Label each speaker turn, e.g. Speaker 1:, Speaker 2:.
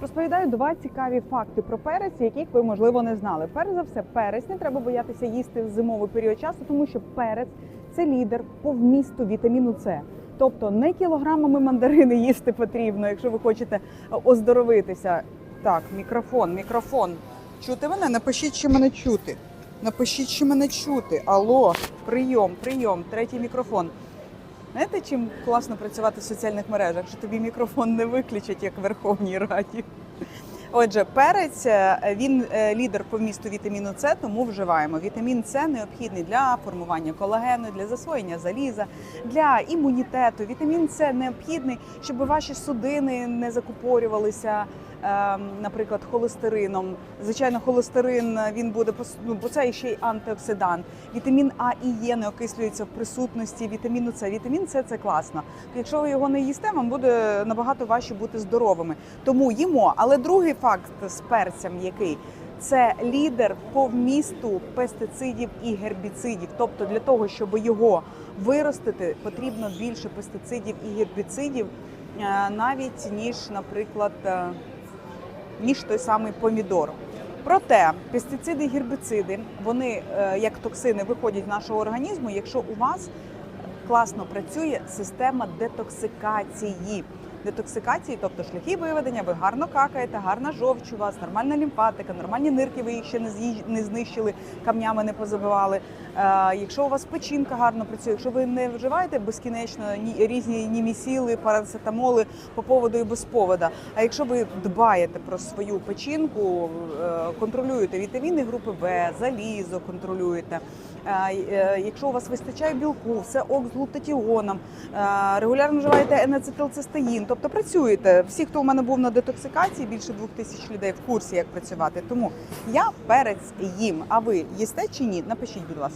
Speaker 1: Розповідаю два цікаві факти про перець, яких ви можливо не знали. Перш за все, перець не треба боятися їсти в зимовий період часу, тому що перець це лідер по вмісту вітаміну С. Тобто не кілограмами мандарини їсти потрібно, якщо ви хочете оздоровитися. Так, мікрофон, мікрофон. Чути мене? Напишіть, чи мене чути. Напишіть, чи мене чути. Алло, прийом, прийом, третій мікрофон. Знаєте, чим класно працювати в соціальних мережах, що тобі мікрофон не виключать, як в Верховній Раді. Отже, перець е, він е, лідер по вмісту вітаміну С, тому вживаємо. Вітамін С необхідний для формування колагену, для засвоєння заліза, для імунітету. Вітамін С необхідний, щоб ваші судини не закупорювалися, наприклад, холестерином. Звичайно, холестерин е, він буде ну, бо це ще й антиоксидант. Вітамін А і Е не окислюється в присутності вітаміну С. Вітамін С це класно. Якщо ви його не їсте, вам буде набагато важче бути здоровими. Тому їмо. Але другий факт з перцем, який це лідер по вмісту пестицидів і гербіцидів. Тобто для того, щоб його виростити, потрібно більше пестицидів і гербіцидів, е, навіть ніж, наприклад, ніж той самий помідор. Проте пестициди і гербіциди, вони е, як токсини виходять з нашого організму, якщо у вас класно працює система детоксикації. Детоксикації, тобто шляхи виведення, ви гарно какаєте, гарна жовч у вас, нормальна лімфатика, нормальні нирки, ви їх ще не не знищили, камнями не позабивали. Е, якщо у вас печінка гарно працює, якщо ви не вживаєте безкінечно ні, різні німісіли, парацетамоли по поводу і без повода. А якщо ви дбаєте про свою печінку, е, контролюєте вітаміни групи В, залізо контролюєте. е, е, Якщо у вас вистачає білку, все ок з глутатіоном, е, регулярно вживаєте енацетилцистеїн, тобто працюєте. Всі, хто у мене був на детоксикації, більше двох тисяч людей в курсі, як працювати. Тому я перець їм. А ви їсте чи ні? Напишіть, будь ласка.